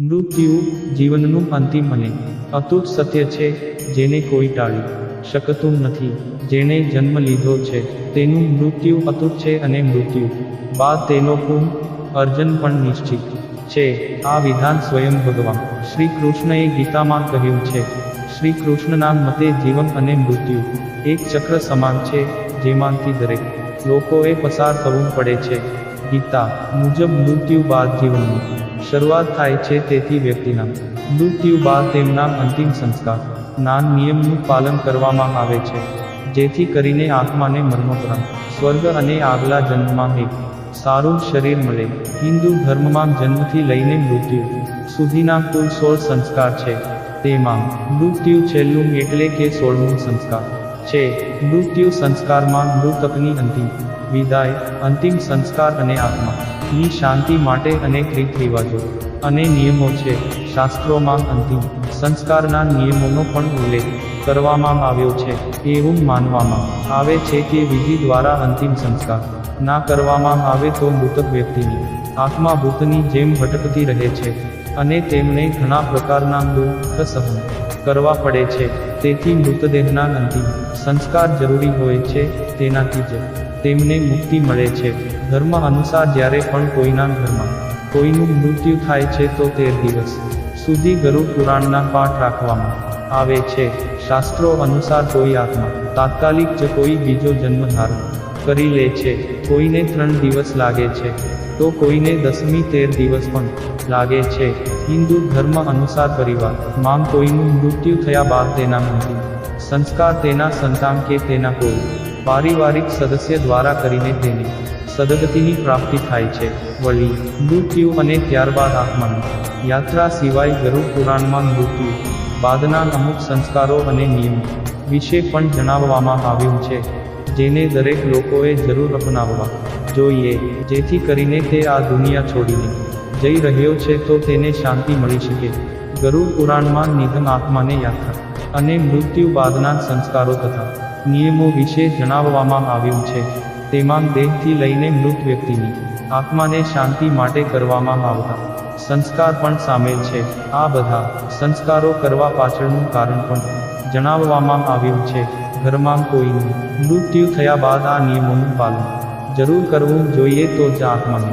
મૃત્યુ જીવનનું અંતિમ અને અતૂટ સત્ય છે, જેને કોઈ ટાળી શકતું નથી. જેણે જન્મ લીધો છે, તેનું મૃત્યુ અતૂટ છે અને મૃત્યુ બાદ તેનો પૂર્ણ અર્જન પણ નિશ્ચિત છે. આ વિધાન સ્વયં ભગવાન શ્રી કૃષ્ણએ ગીતામાં કહ્યું છે શ્રી કૃષ્ણના મતે જીવન અને મૃત્યુ એક ચક્ર સમાન છે, જેમાંથી દરેક લોકોએ પસાર કરવું પડે છે. ગીતા મુજબ મૃત્યુ બાદ જીવનની શરૂઆત થાય છે તેથી વ્યક્તિના મૃત્યુ બાદ તેમના અંતિમ સંસ્કાર, જ્ઞાન નિયમનું પાલન કરવામાં આવે છે, જેથી કરીને આત્માને મરણોપરાંત સ્વર્ગ અને આગલા જન્મમાં એક સારું શરીર મળે. હિન્દુ ધર્મમાં જન્મથી લઈને મૃત્યુ સુધીના કુલ સોળ સંસ્કાર છે. તેમાં મૃત્યુ છેલ્લું એટલે કે સોળમું સંસ્કાર છે. મૃત્યુ સંસ્કારમાં મૃતકની અંતિમ વિદાય, અંતિમ સંસ્કાર અને આત્મા ની શાંતિ માટે અનેક રીત રિવાજો અને નિયમો છે. શાસ્ત્રોમાં અંતિમ સંસ્કારના નિયમોનો પણ ઉલ્લેખ કરવામાં આવ્યો છે. એવું માનવામાં આવે છે કે વિધિ દ્વારા અંતિમ સંસ્કાર ના કરવામાં આવે તો મૃતક વ્યક્તિની આત્મા ભૂતની જેમ ભટકતી રહે છે અને તેમને ઘણા પ્રકારના દુઃખ સહન કરવા પડે છે. તેથી મૃતદેહના અંતિમ સંસ્કાર જરૂરી હોય છે તેનાથી જ તેમને મુક્તિ મળે છે. ધર્મ અનુસાર જ્યારે પણ કોઈના ઘરમાં કોઈનું મૃત્યુ થાય છે તો તેર દિવસ સુધી ગરુડ પુરાણના પાઠ રાખવામાં આવે છે. શાસ્ત્રો અનુસાર કોઈ આત્મા તાત્કાલિક જ કોઈ બીજો જન્મ ધારણ કરી લે છે. કોઈને ત્રણ દિવસ લાગે છે તો કોઈને દસમી તેર દિવસ પણ લાગે છે. હિન્દુ ધર્મ અનુસાર પરિવારમાં કોઈનું મૃત્યુ થયા બાદ તેના મંદિર સંસ્કાર તેના સંતાન કે તેના કોઈ પારિવારિક સદસ્ય દ્વારા કરીને તેની સદગતિની પ્રાપ્તિ થાય છે. વળી, મૃત્યુ અને ત્યારબાદ આત્માની યાત્રા સિવાય ગરુડ પુરાણમાં મૃત્યુ, બાદના અમુક સંસ્કારો અને નિયમો વિશે પણ જણાવવામાં આવ્યું છે. જેને દરેક લોકોએ જરૂર અપનાવવા જોઈએ, જેથી કરીને તે આ દુનિયા છોડીને જઈ રહ્યો છે તો તેને શાંતિ મળી શકે. ગરુડ પુરાણમાં નિધન આત્માને યાત્રા અને મૃત્યુ બાદના સંસ્કારો તથા નિયમો વિશે જણાવવામાં આવ્યું છે. તેમાં દેહથી લઈને મૃત વ્યક્તિની આત્માને શાંતિ માટે કરવામાં આવતા સંસ્કાર પણ સામેલ છે. આ બધા સંસ્કારો કરવા પાછળનું કારણ પણ જણાવવામાં આવ્યું છે. ઘરમાં કોઈનું મૃત્યુ થયા બાદ આ નિયમોનું પાલન જરૂર કરવું જોઈએ તો જ આત્માને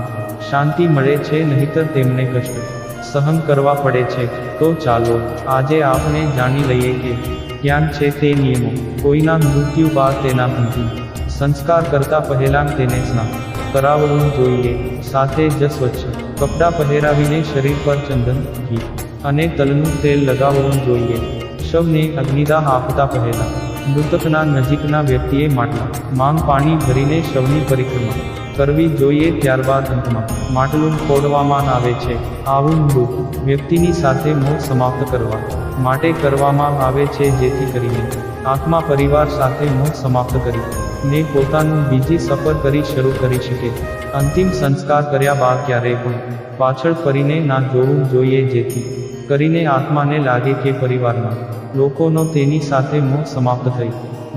શાંતિ મળે છે, નહીતર તેમને કષ્ટ સહન કરવા પડે છે. તો ચાલો આજે આપણે જાણી લઈએ કે ક્યાં છે તે નિયમો કોઈના મૃત્યુ બાદ તેના અંતિમ સંસ્કાર કરતા પહેલાં તેને સ્નાન કરાવવું જોઈએ સાથે જ સ્વચ્છ કપડાં પહેરાવીને શરીર પર ચંદન ઘી અને તલનું તેલ લગાવવું જોઈએ શવને અગ્નિદાહ આપતા પહેલા મૃતકના નજીકના વ્યક્તિએ માટલા માંગ પાણી ભરીને શવની પરિક્રમા કરવી જોઈએ ત્યારબાદ અંતમાં. માટલું ફોડવામાં આવે છે. આવું મૃત વ્યક્તિની સાથે મોહ સમાપ્ત કરવા માટે કરવામાં આવે છે જેથી કરીને આત્મા પરિવાર સાથે મોહ સમાપ્ત કરી ને પોતાનું બીજી સફર કરી શરૂ કરી શકે. અંતિમ સંસ્કાર કર્યા બાદ ક્યારેય પણ પાછળ ફરીને ના જોવું જોઈએ જેથી કરીને આત્માને લાગે કે પરિવારમાં લોકોનો તેની સાથે મોહ સમાપ્ત થઈ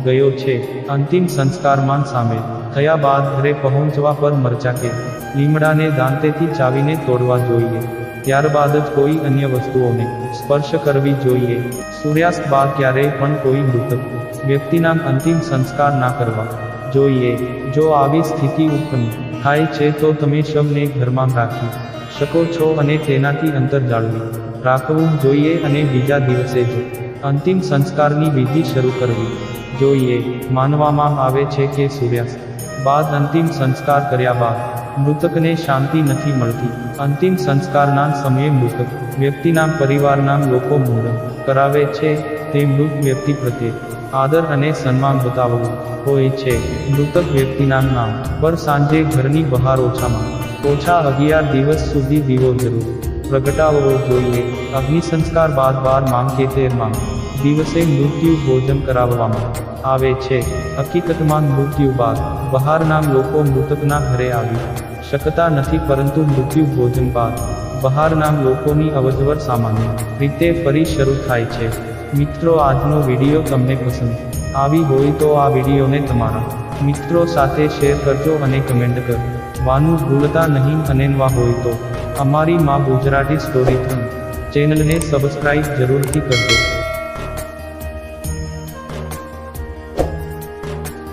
ગયો છે. અંતિમ સંસ્કારમાં સામેલ થયા બાદ ઘરે પહોંચવા પર મરચા કે લીમડાને દાંતેથી ચાવીને તોડવા જોઈએ. ત્યારબાદ જ કોઈ અન્ય વસ્તુઓને સ્પર્શ કરવી જોઈએ. સૂર્યાસ્ત બાદ ક્યારેય પણ કોઈ મૃતક વ્યક્તિના અંતિમ સંસ્કાર ના કરવા જોઈએ. જો આવી સ્થિતિ ઉત્પન્ન થાય છે તો તમે શબને ઘરમાં રાખી શકો છો અને તેનાથી અંતર જાળવી રાખવું જોઈએ અને બીજા દિવસે જ અંતિમ સંસ્કારની વિધિ શરૂ કરવી. જોઈએ, માનવામાં આવે છે કે સૂર્યાસ્ત બાદ અંતિમ સંસ્કાર કર્યા બાદ મૃતકને શાંતિ નથી મળતી. અંતિમ સંસ્કારના સમયે મૃતક વ્યક્તિના પરિવારના લોકો મુંડન કરાવે છે તે મૃત વ્યક્તિ પ્રત્યે આદર અને સન્માન બતાવવું હોય છે. મૃતક વ્યક્તિના નામ પર સાંજે ઘરની બહાર ઓછામાં ઓછા અગિયાર દિવસ સુધી દીવો જરૂર. પ્રગટાવવો જોઈએ. અગ્નિ સંસ્કાર બાદ બાર માંગ કે તેર માંગ. દિવસે મૃત્યુ ભોજન કરાવવામાં આવે છે. હકીકતમાં મૃત્યુ બાદ બહારના લોકો મૃતકના ઘરે આવી શકતા નથી પરંતુ મૃત્યુ ભોજન બાદ બહારના લોકોની અવજવર સામાન્ય રીતે ફરી શરૂ થાય છે. મિત્રો, આજનો વીડિયો તમને પસંદ આવી હોય તો આ વિડીયોને તમારા મિત્રો સાથે શેર કરજો અને કમેન્ટ કરવાનું ભૂલતા નહીં અને નવા હોય તો. અમારી માં ગુજરાતી સ્ટોરી ચેનલને સબસ્ક્રાઇબ જરૂરથી કરજો.